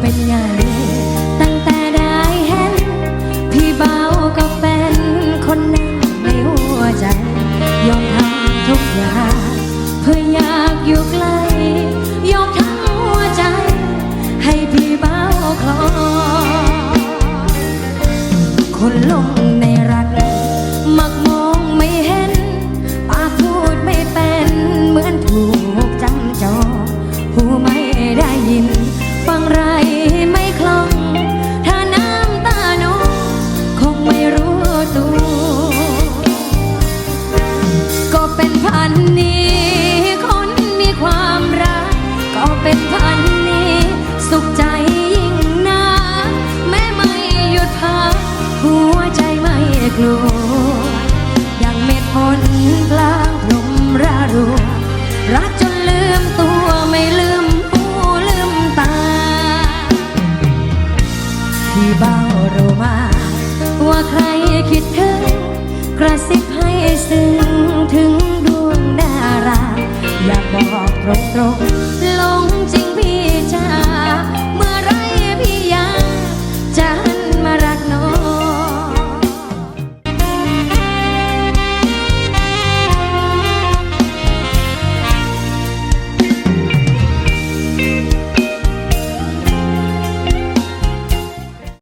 เป็นไง ตั้งแต่ได้เห็น พี่เบาก็เป็นคนหนึ่งในหัวใจ ยอมทำทุกอย่างเพื่ออยากอยู่ใกล้ยกทั้งหัวใจ ให้พี่เบาคลอคนลงในรัก เป็นพันนี้ คนมีความรัก ก็เป็นพันนี้ สุขใจยิ่งนักแม้ไม่หยุดพัก หัวใจไม่กลัว ยังเม็ดฝนกลางพรมรารัวรักจนลืมตัวไม่ลืมหูลืมตา ที่เบ้าเรามา ตรงๆลงจริง